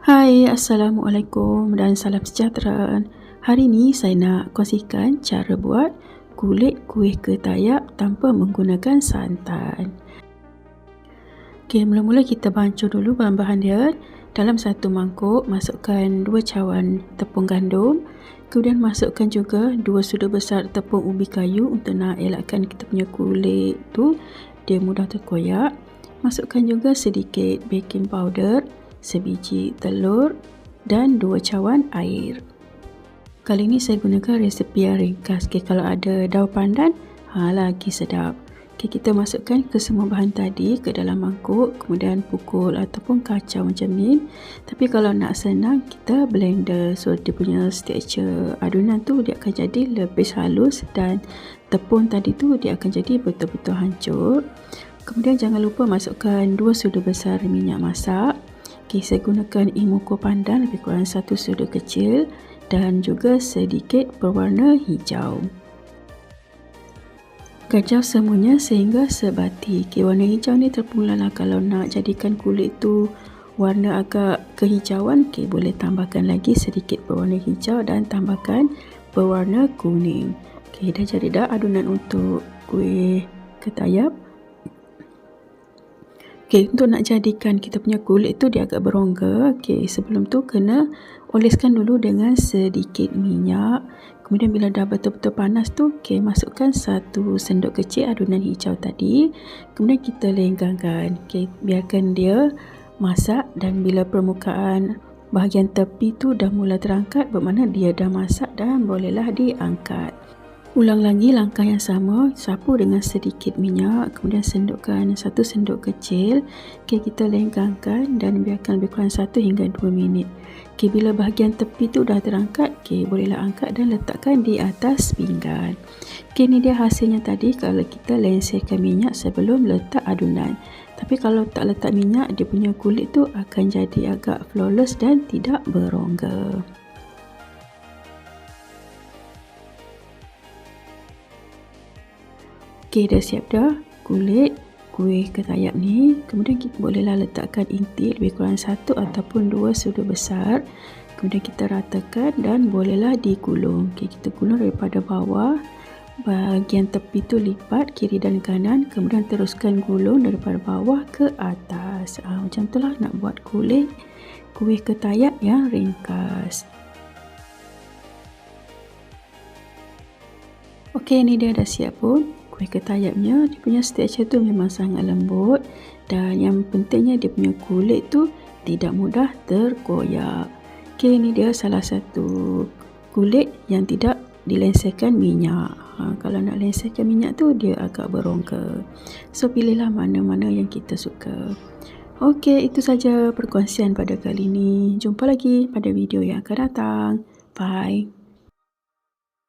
Hai, Assalamualaikum dan salam sejahtera. Hari ini saya nak kongsikan cara buat kulit kuih ketayak tanpa menggunakan santan. Okey, mula-mula kita bancur dulu bahan-bahan dia. Dalam satu mangkuk, masukkan dua cawan tepung gandum. Kemudian masukkan juga dua sudu besar tepung ubi kayu untuk nak elakkan kita punya kulit tu dia mudah terkoyak. Masukkan juga sedikit baking powder sebiji telur dan dua cawan air. Kali ini saya gunakan resepi yang ringkas. Okay, kalau ada daun pandan, ha, lagi sedap. Okay, kita masukkan ke semua bahan tadi ke dalam mangkuk, kemudian pukul ataupun kacau macam ni. Tapi kalau nak senang, kita blender. So, dia punya texture adunan tu dia akan jadi lebih halus dan tepung tadi tu dia akan jadi betul-betul hancur. Kemudian jangan lupa masukkan dua sudu besar minyak masak. Okay, saya gunakan imuko pandan lebih kurang satu sudu kecil dan juga sedikit berwarna hijau. Kacau semuanya sehingga sebati. Okay, warna hijau ni terpulalah kalau nak jadikan kulit tu warna agak kehijauan, okay, boleh tambahkan lagi sedikit berwarna hijau dan tambahkan berwarna kuning. Okay, dah jadi dah adunan untuk kuih ketayap. Okey, untuk nak jadikan kita punya kulit tu dia agak berongga. Okey, sebelum tu kena oleskan dulu dengan sedikit minyak. Kemudian bila dah betul-betul panas tu, okey, masukkan satu sendok kecil adunan hijau tadi. Kemudian kita lenggangkan. Okey, biarkan dia masak dan bila permukaan bahagian tepi tu dah mula terangkat, bermakna dia dah masak dan bolehlah diangkat. Ulang lagi langkah yang sama, sapu dengan sedikit minyak, kemudian sendukkan satu sendok kecil. Okay, kita lenggangkan dan biarkan lebih kurang satu hingga dua minit. Okay, bila bahagian tepi tu dah terangkat, okay, bolehlah angkat dan letakkan di atas pinggan. Okay, ini dia hasilnya tadi kalau kita lensirkan minyak sebelum letak adunan. Tapi kalau tak letak minyak, dia punya kulit tu akan jadi agak flawless dan tidak berongga. Okey, dah siap dah kulit kuih ketayap ni. Kemudian kita bolehlah letakkan inti lebih kurang satu ataupun dua sudu besar. Kemudian kita ratakan dan bolehlah digulung. Okey, kita gulung daripada bawah. Bahagian tepi tu lipat kiri dan kanan. Kemudian teruskan gulung daripada bawah ke atas. Ha, macam itulah nak buat kulit kuih ketayap yang ringkas. Okey, ini dia dah siap pun kuih ketayapnya dia punya tekstur tu memang sangat lembut dan yang pentingnya dia punya kulit tu tidak mudah terkoyak. Okey ini dia salah satu kulit yang tidak dilensirkan minyak. Ha, kalau nak lensirkan minyak tu dia agak berongga. So pilihlah mana-mana yang kita suka. Okey itu saja perkongsian pada kali ini. Jumpa lagi pada video yang akan datang. Bye.